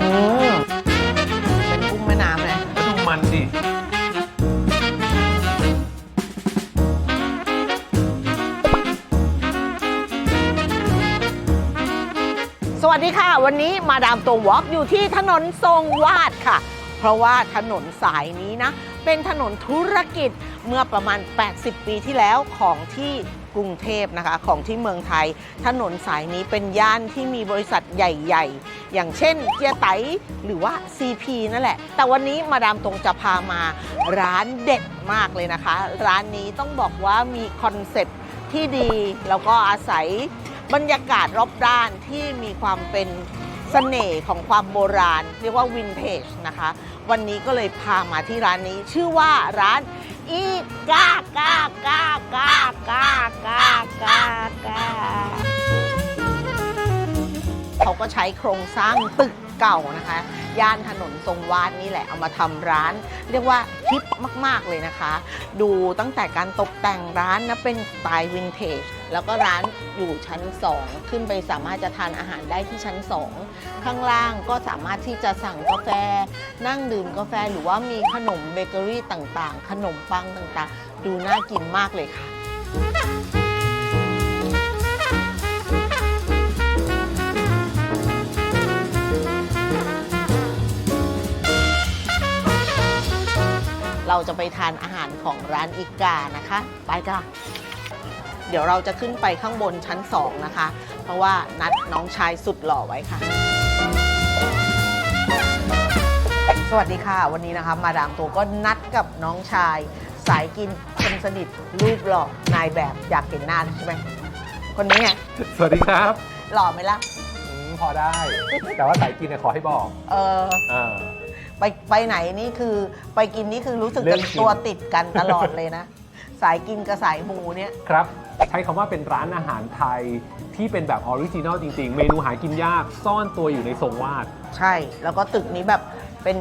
อืมเป็นกุ้งแม่น้ำเลยแล้วดูมันดิสวัสดีค่ะ วันนี้มาดามตัววอล์กอยู่ที่ถนนทรงวาดค่ะ เพราะว่าถนนสายนี้นะ เป็นถนนธุรกิจเมื่อประมาณ 80 ปีที่แล้วของที่ กรุงเทพนะคะของที่เมืองไทย ถนนสายนี้เป็นย่านที่มีบริษัทใหญ่ๆ อย่างเช่นเจียไตหรือว่า CP นั่นแหละ แต่วันนี้มาดามตรงจะพามาร้านเด็ดมากเลยนะคะ ร้านนี้ต้องบอกว่ามีคอนเซ็ปต์ที่ดี แล้วก็อาศัยบรรยากาศรอบด้านที่มีความเป็นเสน่ห์ของความโบราณ เรียกว่าวินเทจนะคะ วันนี้ก็เลยพามาที่ร้านนี้ชื่อว่าร้าน อีกากากากากากากากาเขาก็ใช้โครงสร้างตึก เก่านะคะ ย่านถนนทรงวาดนี่แหละเอามาทำร้าน เรียกว่าฮิปมาก ๆ เลยนะคะ ดูตั้งแต่การตกแต่งร้านนะเป็นสไตล์วินเทจแล้วก็ร้านอยู่ชั้น 2 ขึ้นไปสามารถจะทานอาหารได้ที่ชั้น 2 ข้างล่างก็สามารถที่จะสั่งกาแฟ นั่งดื่มกาแฟหรือว่ามีขนมเบเกอรี่ต่างๆ ขนมปังต่างๆ ดูน่ากินมากเลยค่ะ เราจะไปทานอาหารของร้านอีกานะคะ ไปค่ะเดี๋ยวเราจะขึ้นไปข้างบนชั้น 2 นะคะ เพราะว่านัดน้องชายสุดหล่อไว้ค่ะ สวัสดีค่ะ วันนี้นะคะ มาดามตัวก็นัดกับน้องชาย สายกินคนสนิทรูปหล่อนายแบบอยากเห็นหน้าใช่ไหมคนนี้ไงสวัสดีครับหล่อไหมล่ะ อืมพอได้ แต่ว่าสายกินเนี่ยขอให้บอก เออ อ่า ไปไปไหนนี่คือไปกินนี่คือรู้สึกเรื่จะองกิน ตัวติดกันตลอดเลยนะ สายกินกับสายมูเนี่ย ครับ ใช้คำว่าเป็นร้านอาหารไทยที่เป็นแบบออริจินอลจริง ๆ เมนูหากินยากซ่อนตัวอยู่ในทรงวาด ใช่ แล้วก็ตึกนี้แบบเป็น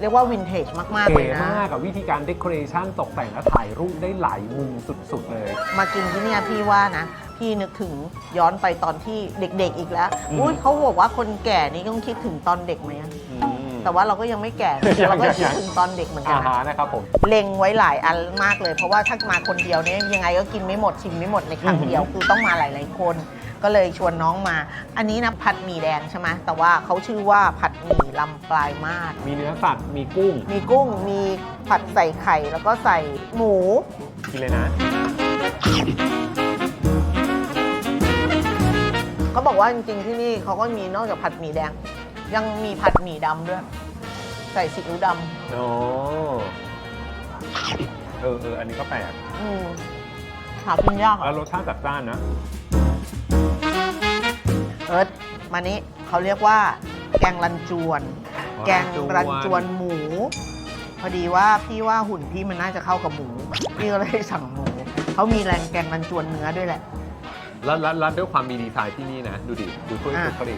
เรียกว่าวินเทจมาก ๆ เลเก๋ยนะ มากกับวิธีการเดคอเรชันตกแต่งและถ่ายรูปได้หลายมุมสุดๆเลย มากินที่เนี่ยพี่ว่านะ พี่นึกถึงย้อนไปตอนที่เด็ก ๆ อีกแล้ว อืม อุ้ยเขาบอกว่าคนแก่นี่ต้องคิดถึงตอนเด็กไหมอะอืม แต่ว่าเราก็ยังไม่แก่ยังเราก็ยังคิดถึงตอนเด็กเหมือนกัอานนะหารนะครับผม เล็งไว้หลายอันมากเลย เพราะว่าถ้ามาคนเดียวเนี่ยยังไงก็กินไม่หมดชิมไม่หมดในครั้งอือหือเดียวคือต้องมาหลาย ๆ คน ก็เลยชวนน้องมา อันนี้นะผัดหมี่แดงใช่ไหมแต่ว่าเขาชื่อว่าผัดหมี่ลำปลายมาศมีเนื้อสัตว์ มีกุ้ง มีกุ้งมีผัดใส่ไข่แล้วก็ใส่หมู กินเลยนะ เขาบอกว่าจริง ๆ ที่นี่เขาก็มีนอกจากผัดหมี่แดง ยังมีผัดหมี่ดำด้วย ใส่ซีอิ๊วดโอ้เออเอออันนี้ก็แปลกำอืมหากินยากแล้อะวรสชาติจัดจ้านนะ เอิร์ธมานี้เขาเรียกว่า แกงรันจวนแกงรันจวนหมู พอดีว่าพี่ว่าหุ่นพี่มันน่าจะเข้ากับหมู พี่ก็เลยสั่งหมูเขามีแรงแกงรันจวนเนื้อด้วยแหละ แล้วแล้วแล้วด้วยความมีดีไซน์ที่นี่นะ ดูดิ ดูถ้วยอะ สุดเขาดิ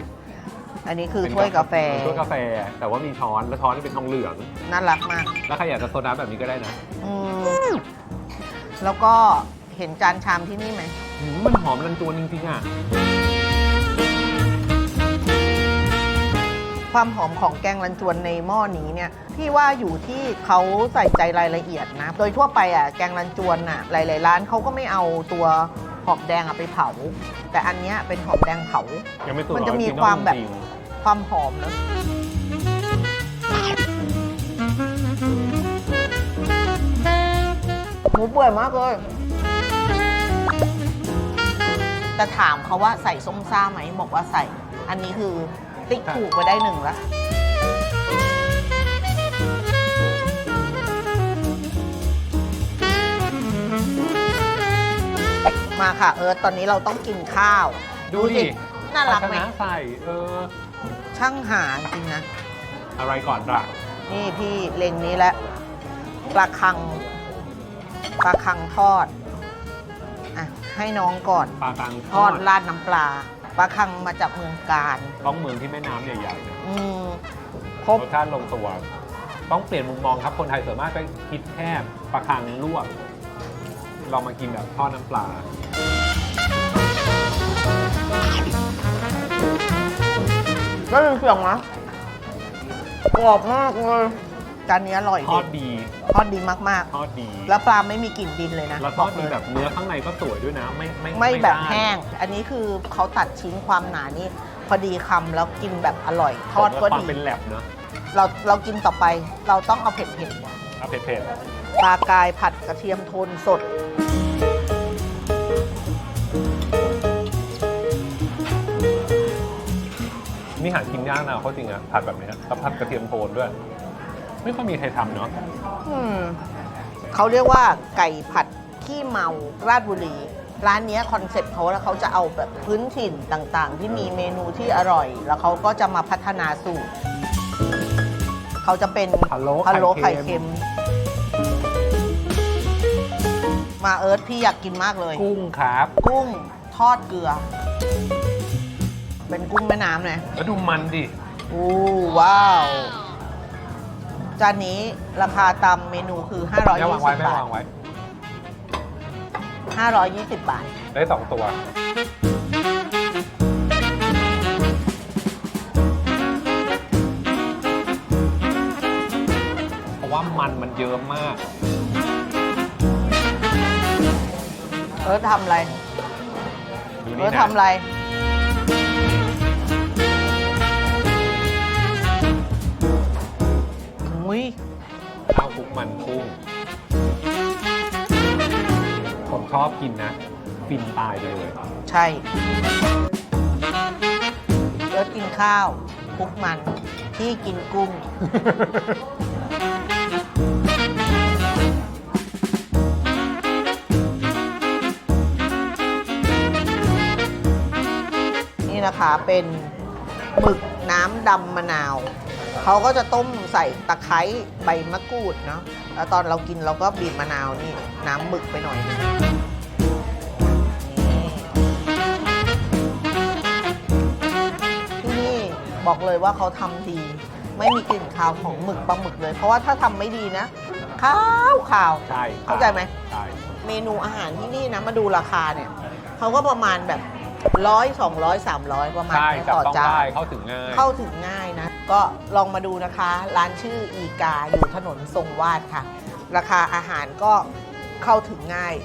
อันนี้คือเป็นถ้วยกาแฟเป็นถ้วยกาแฟ แต่ว่ามีช้อนแล้วช้อนนี่เป็นทองเหลือง น่ารักมาก แล้วใครอยากจะโซดาแบบนี้ก็ได้นะอืมแล้วก็เห็นจานชามที่นี่ไหม หืมมันหอมรันจวนจริงๆอะ ความหอมของแกงรันจวนในหม้อนี้เนี่ยพี่ว่าอยู่ที่เขาใส่ใจรายละเอียดนะ โดยทั่วไปอะแกงรันจวนอะหลายๆร้านเขาก็ไม่เอาตัวหอมแดงอะไปเผา แต่อันเนี้ยเป็นหอมแดงเผา ยังไม่สุดมันจะมีออริจินอลความแบบจริง ความหอมนะหมูเปื่อยมากเลย แต่ถามเขาว่าใส่ส้มซ่าไหมบอกว่าใส่ อันนี้คือติ๊กถูกไปได้หนึ่งละมาค่ะ เอิร์ธตอนนี้เราต้องกินข้าวๆดูดิน่ารักไหมภชนะใส่เออ ช่างหาจริงนะ อะไรก่อนล่ะนี่พี่เล็งนี้แล้วปลาคังปลาคังทอดอะให้น้องก่อน ปลาตังทอดราดน้ำปลาปลาคังมาจากเมืองการต้องเมืองที่แม่น้ำใหญ่ๆนะอืมครบรสชาติลงตัว ต้องเปลี่ยนมุมมองครับ คนไทยส่วนมากก็คิดแค่ปลาคังลวกลองมากินแบบทอดน้ำปลา ได้ยินเสียงไหมกรอบมากเลยจานนี้อร่อยทอดดีทอดดีมากทอดดีๆแล้วปลาไม่มีกลิ่นดินเลยนะแล้วทอดดีแบบเนื้อข้างในก็สวยด้วยนะ ไม่ไม่ไม่แบบด้านแห้ง อันนี้คือเขาตัดชิ้นความหนานี่พอดีคำแล้วกินแบบอร่อย ทอดก็ผมว่าความดีเป็นแลบเนอะเราเรากินต่อไปเราต้องเอาเผ็ดเอาเผ็ดๆปลากายผัดกระเทียมโทนสด นี่หากินยากนะเขาจริงอะผัดแบบเนี้ยแล้วผัดกระเทียมโทนด้วย ไม่ค่อยมีใครทำเนาะอืมเขาเรียกว่าไก่ผัดขี้เมาราชบุรี ร้านเนี้คอนเซ็ปต์เขาแล้วเขาจะเอาแบบพื้นถิ่นต่างๆ ที่มีเมนูที่อร่อย แล้วเขาก็จะมาพัฒนาสูตรเขาจะเป็นพะโล้พะโล้ไข่ไข่เค็เค็ม ม มาเอิร์ธพี่อยากกินมากเลย กุ้งครับ กุ้งทอดเกลือ เป็นกุ้งแม่น้ำเลยแล้วดูมันดิ อู้ว้าว จานนี้ราคาตามเมนูคือ 520ไม่วางไว้ไม่บาทวางไว้ 520 บาท ได้สองตัว เพราะว่ามันมันเยอะมาก เออทำอะไรดูเอนี่อนะทำอะไร ชอบกินนะ ฟินตายไปเลย ใช่เอิร์ธกินข้าวคลุกมัน ที่กินกุ้ง นี่นะคะเป็นหมึกน้ำดำมะนาว เขาก็จะต้มใส่ตะไคร้ใบมะกรูดเนาะแล้วตอนเรากินเราก็บีบมะนาวนี่น้ำหมึกไปหน่อยนึงนี่ที่นี่บอกเลยว่าเขาทำดี ไม่มีกลิ่นคาวของหมึกปลาหมึกเลย เพราะว่าถ้าทำไม่ดีนะขาวขาวใช่เข้าใจไหมใช่เมนูอาหารที่นี่นะมาดูราคาเนี่ยเขาก็ประมาณแบบ ร้อยสองร้อยสามร้อยประมาณใช่เนี้ยจับต่อต้องจาได้นเข้าถึงง่ายเข้าถึงง่ายนะ ก็ลองมาดูนะคะ ร้านชื่ออีกาอยู่ถนนทรงวาดค่ะ ราคาอาหารก็เข้าถึงง่าย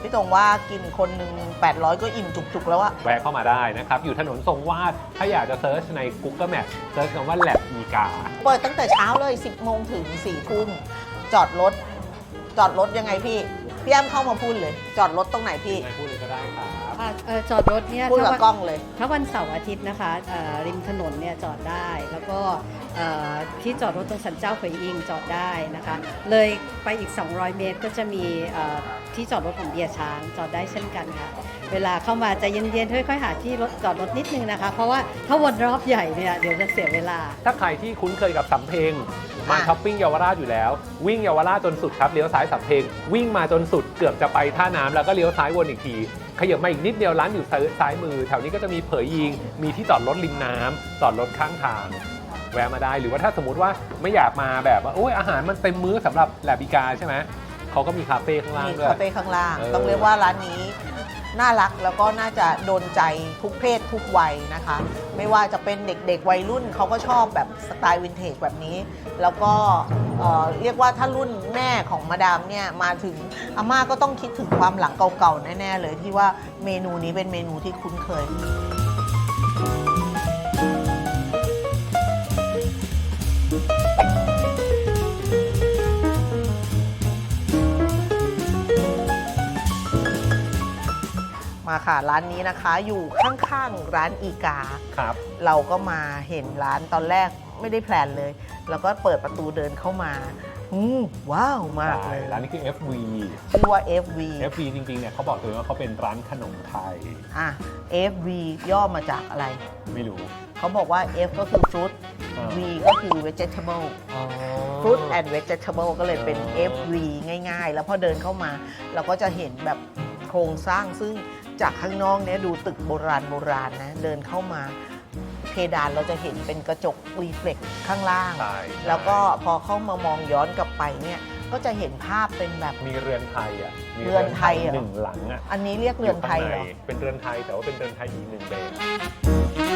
พี่ตรงว่ากินคนหนึ่ง800 ก็อิ่มจุกๆแล้วอะ แวะเข้ามาได้นะครับ อยู่ถนนทรงวาดถ้าอยากจะเซิร์ชใน Google Map เซิร์ชคำว่าแลบอีกา เปิดตั้งแต่เช้าเลย 10 โมงถึง 4 ทุ่ม จอดรถ จอดรถยังไงพี่ พี่แอมเข้ามาพูดเลย จอดรถตรงไหนพี่ไม่พูดเลยก็ได้ครับ อะเอ่อจอดรถเนี่ยพูดกับถ้าวันกล้องเลย ถ้าวันเสาร์อาทิตย์นะคะเอ่อริมถนนเนี่ยจอดได้ แล้วก็เอ่อที่จอดรถตรงสันเจ้าเฟยอิงจอดได้นะคะ เลยไปอีก 200 เมตรก็จะมีเอ่อที่จอดรถของเบียร์ช้างจอดได้เช่นกันค่ะ เวลาเข้ามาใจะเย็นๆค่อยๆหาที่รถจอดรถนิดนึงนะคะ เพราะว่าถ้าวนรอบใหญ่เนี่ยเดี๋ยวจะเสียเวลา ถ้าใครที่คุ้นเคยกับสำเพ็งมาอะช้อปปิ้งเยาวราชอยู่แล้ว วิ่งเยาวราชจนสุดครับเลี้ยวซ้ายสำเพ็งวิ่งมาจนสุดเกือบจะไปท่าน้ำแล้วก็เลี้ยวซ้ายวนอีกที ขยับมาอีกนิดเดียวร้านอยู่ซ้ายซ้ายมือ แถวนี้ก็จะมีเผยยิง มีที่จอดรถริมน้ำจอดรถข้างทาง แวะมาได้ หรือว่าถ้าสมมติว่าไม่อยากมาแบบว่าโอ้ยอาหารมันเต็มมื้อสำหรับแลบิกาใช่ไหมเขาก็มีคาเฟ่ข้างล่างมีด้วยคาเฟ่ข้างล่างเออต้องเรียกว่าร้านนี้ น่ารักแล้วก็น่าจะโดนใจทุกเพศทุกวัยนะคะ ไม่ว่าจะเป็นเด็กๆวัยรุ่นเขาก็ชอบแบบสไตล์วินเทจแบบนี้ แล้วก็เอ่อเรียกว่าถ้ารุ่นแม่ของมาดามเนี่ยมาถึงอาม่าก็ต้องคิดถึงความหลังเก่าๆแน่ๆเลยที่ว่าเมนูนี้เป็นเมนูที่คุ้นเคย มาค่ะร้านนี้นะคะอยู่ข้างๆร้านอีกา ครับ เราก็มาเห็นร้านตอนแรกไม่ได้แพลนเลย แล้วก็เปิดประตูเดินเข้ามาอืมว้าวมากใช่เลยร้านนี้คือ FV ชื่อว่า FV FV จริงๆ เนี่ยเขาบอกตัวเองว่าเขาเป็นร้านขนมไทย อะ FV ย่อมาจากอะไร ไม่รู้ เขาบอกว่า F ก็คือ fruit อ่า V ก็คือ vegetable อ๋อ fruit and vegetable ก็เลยเป็น อ๋อ FV ง่ายๆ แล้วพอเดินเข้ามา เราก็จะเห็นแบบโครงสร้างซึ่ง จากข้างนอกเนี้ยดูตึกโบราณโบราณนะ เดินเข้ามา เพดานเราจะเห็นเป็นกระจกรีเฟล็กข้างล่าง ใช่แล้วก็พอเข้ามามองย้อนกลับไปเนี่ยก็จะเห็นภาพเป็นแบบ มีเรือนไทยอะมีเรือนไทยเหรอ หนึ่งหลังอะอันนี้เรียกเรือนไทยเหรอข้างในเป็นเรือนไทยแต่ว่าเป็นเรือนไทยอีกหนึ่งแบบ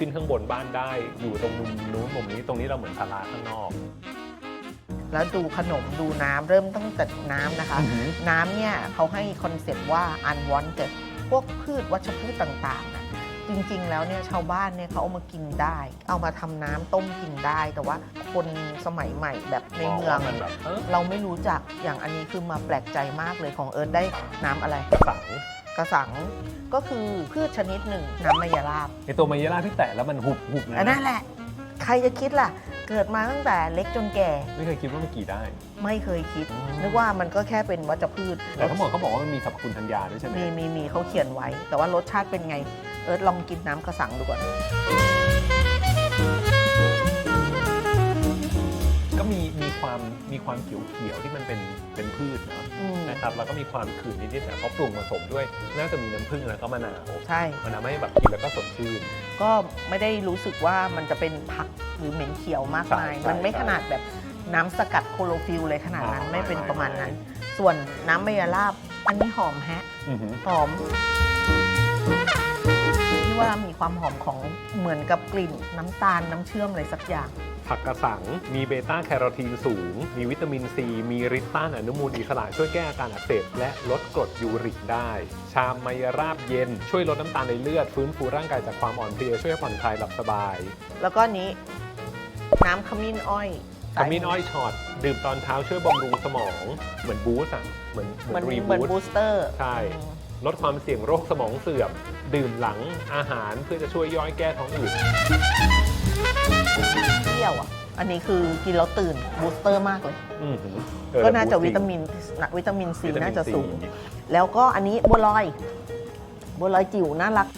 ขึ้นข้างบนบ้านได้ อยู่ตรงมุมนู้นมุมนี้ตรงนี้เราเหมือนศาลาข้างนอก แล้วดูขนมดูน้ำเริ่มตั้งแต่น้ำนะคะ อือหือ น้ำเนี่ยเขาให้คอนเซ็ปต์ว่า unwanted พวกพืชวัชพืชต่างๆนะจริงๆ แล้วเนี่ยชาวบ้านเนี่ยเขาเอามากินได้ เอามาทำน้ำต้มกินได้ แต่ว่าคนสมัยใหม่แบบในเมือง ว่ามันแบบเออเราไม่รู้จักอย่างอันนี้คือมาแปลกใจมากเลยของเอิร์ธได้น้ำอะไร กระสัง กระสัง ก็คือพืชชนิดหนึ่งน้ำมะยราบในตัวมายาล่าที่แตะแล้วมันหุบหุบๆเลยอันนั้นแหละ ใครจะคิดล่ะ เกิดมาตั้งแต่เล็กจนแก่ ไม่เคยคิดว่ามันกี่ได้ ไม่เคยคิดอืมนึกว่ามันก็แค่เป็นวัชพืชแต่ทั้งหมดเขาบอกว่ามันมีสรรพคุณทางยาด้วยใช่ไหม มีมีมีเขาเขียนไว้ แต่ว่ารสชาติเป็นไง เอิร์ธลองกินน้ำกระสังดูก่อน มีมีความมีความเขียวเขียวๆที่มันเป็นเป็นพืชเนาะอืม นะครับแล้วก็มีความขื่นนิดๆแต่เขาปรุงผสมด้วย น่าจะมีน้ำผึ้งแล้วก็มะนาวใช่ มันทำให้แบบกินแล้วก็สดชื่น ก็ไม่ได้รู้สึกว่ามันจะเป็นผักหรือเหม็นเขียวมากมาย ใช่ใช่มันไม่ใช่ขนาดแบบน้ำสกัดโคโลฟิลเลยขนาดนั้นอ๋อไม่เป็นไม่ ประมาณไม่นั้น ส่วนน้ำมะยาลาบอันนี้หอมแฮะ อือหือ หอม ที่ว่ามีความหอมของเหมือนกับกลิ่นน้ำตาลน้ำเชื่อมอะไรสักอย่าง ผักกระสัง มีเบต้าแคโรทีนสูง มีวิตามินซี มีฤทธิ์ต้านอนุมูลอิสระช่วยแก้อาการอักเสบและลดกรดยูริกได้ ชามไมยราบเย็น ช่วยลดน้ำตาลในเลือด ฟื้นฟูร่างกายจากความอ่อนเพลียช่วยให้ผ่อนคลายหลับสบาย แล้วก็อันนี้ น้ำขมิ้นอ้อยขมิ้นอ้อยช็อตดื่มตอนเช้าช่วยบำรุงสมอง เหมือนบูสต์อะเหมือนเหเหมืมืออนนรีเหมือนบูสต์บูสเตอร์ใช่ลดความเสี่ยงโรคสมองเสื่อม ดื่มหลังอาหารเพื่อจะช่วยย่อยแก้ท้องอืด เปรี้ยวอะ อันนี้คือกินแล้วตื่นบูสเตอร์มากเลย อื้อหือเออก็น่าจะบูสต์วิตามินวิตามินซีวิตมิน่าจะซีสูง แล้วก็อันนี้บัวลอย บัวลอยจิ๋วน่ารัก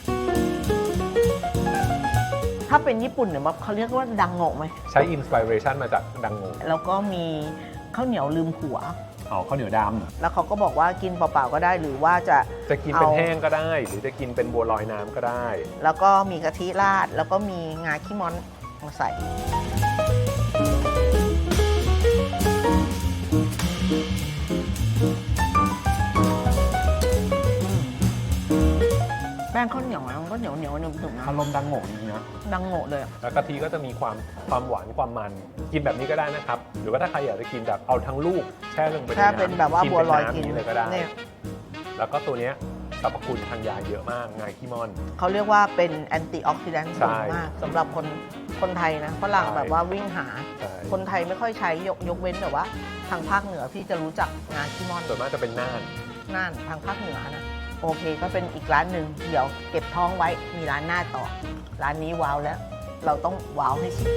ถ้าเป็นญี่ปุ่นเนี่ยเขาเรียกว่าดังโงะไหม ใช้อินสปิเรชันมาจากดังโงแล้วก็มีข้าวเหนียวลืมหัว อ๋อข้าวเหนียวดแล้วเขาก็บอกว่ากินเปล่าๆก็ได้หรือว่าจะำจะกินเป็นเอา แห้งก็ได้ หรือจะกินเป็นบัวลอยน้ำก็ได้ แล้วก็มีกะทิราด แล้วก็มีงาขี้มอน มาใส่ แป้งข้าวเหนียวนะมันก็เหนียวเหนียวๆหนึบๆนะอารมณ์ดังโง่จริงๆนะ ดังโง่เลยอะแล้วกะทิก็จะมีความความหวานความมัน กินแบบนี้ก็ได้นะครับ หรือว่าถ้าใครอยากจะกินแบบเอาทั้งลูกแช่ลงไปในถ้าน้ำเป็นแบบว่าบัวลอยกินำเลยก็ได้ เนี่ยแล้วก็ตัวเนี้ย สรรพคุณทางยาเยอะมากงาขี้มอน เขาเรียกว่าเป็นแอนตี้ออกซิแดนต์ใช่สูงมากสำหรับคนคนไทยนะฝรั่งใช่แบบว่าวิ่งหา ใช่ คนไทยไม่ค่อยใช้ยกยกเว้นแต่ว่า ทางภาคเหนือพี่จะรู้จักงาขี้มอนส่วนมากจะเป็นน่าน น่านทางภาคเหนือนะโอเคก็เป็นอีกร้านหนึ่งเดี๋ยวเก็บท้องไว้มีร้านหน้าต่อ ร้านนี้ว้าวแล้ว เราต้องว้าวให้สุด